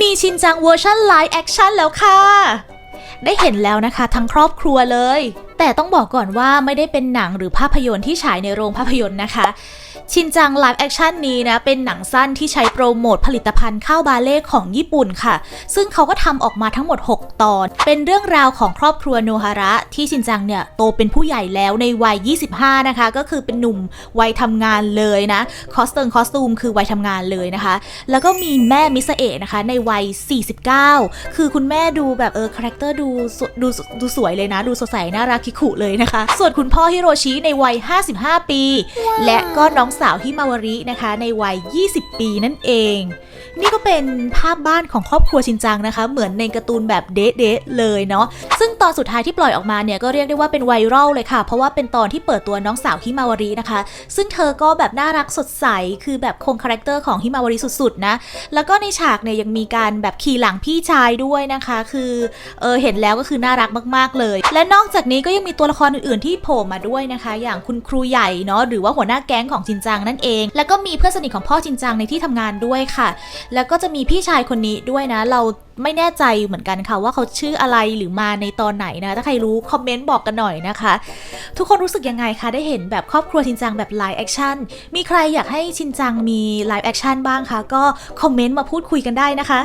มีชินจังเวอร์ชันไลฟ์แอคชั่นแล้วค่ะ ได้เห็นแล้วนะคะทั้งครอบครัวเลย แต่ต้องบอกก่อนว่าไม่ได้เป็นหนังหรือภาพยนตร์ที่ฉายในโรงภาพยนตร์นะคะ ชินจังไลฟ์แอคชั่นนี้นะ เป็นหนังสั้นที่ใช้โปรโมทผลิตภัณฑ์ข้าวบาเล่ของญี่ปุ่นค่ะ ซึ่งเขาก็ทำออกมาทั้งหมด 6 ตอน เป็นเรื่องราวของครอบครัวโนฮาระ ที่ชินจังเนี่ยโตเป็นผู้ใหญ่แล้วในวัย 25 นะคะ ก็คือเป็นหนุ่มวัยทำงานเลยนะคอสเติงคอสตูมคือวัยทำงานเลยนะคะ แล้วก็มีแม่มิสเอะนะคะ ในวัย 49 คือคุณแม่ดูแบบเออคาแรคเตอร์ดูสดูดูสวยเลยนะ ดูสดใสน่ารักคิคุเลยนะคะ ส่วนคุณพ่อฮิโรชิในวัย 55 ปี และก็น้องสาวฮิมาวารินะคะ ในวัย 20 ปีนั่นเอง นี่ก็เป็นภาพบ้านของครอบครัวชินจังนะคะ เหมือนในการ์ตูนแบบเดะๆเลยเนาะซึ่งตอนสุดท้ายที่ปล่อยออกมาเนี่ยก็เรียกได้ว่าเป็นไวรัลเลยค่ะ เพราะว่าเป็นตอนที่เปิดตัวน้องสาวฮิมาวารินะคะ ซึ่งเธอก็แบบน่ารักสดใสคือแบบคงคาแรคเตอร์ของฮิมาวาริสุดๆนะแล้วก็ในฉากเนี่ยยังมีการแบบขี่หลังพี่ชายด้วยนะคะ คือเออเห็นแล้วก็คือน่ารักมาก ๆเลย และนอกจากนี้ก็ยังมีตัวละครอื่นๆที่โผล่มาด้วยนะคะ อย่างคุณครูใหญ่เนาะหรือว่าหัวหน้าแก๊งของจินจังนั่นเอง แล้วก็มีเพื่อนสนิทของพ่อจินจังในที่ทำงานด้วยค่ะ แล้วก็จะมีพี่ชายคนนี้ด้วยนะ เราไม่แน่ใจเหมือนกันค่ะว่าเขาชื่ออะไรหรือมาในตอนไหนนะ ถ้าใครรู้คอมเมนต์บอกกันหน่อยนะคะ ทุกคนรู้สึกยังไงคะได้เห็นแบบครอบครัวชินจังแบบไลฟ์แอคชั่นมีใครอยากให้ชินจังมีไลฟ์แอคชั่นบ้างคะก็คอมเมนต์มาพูดคุยกันได้นะคะ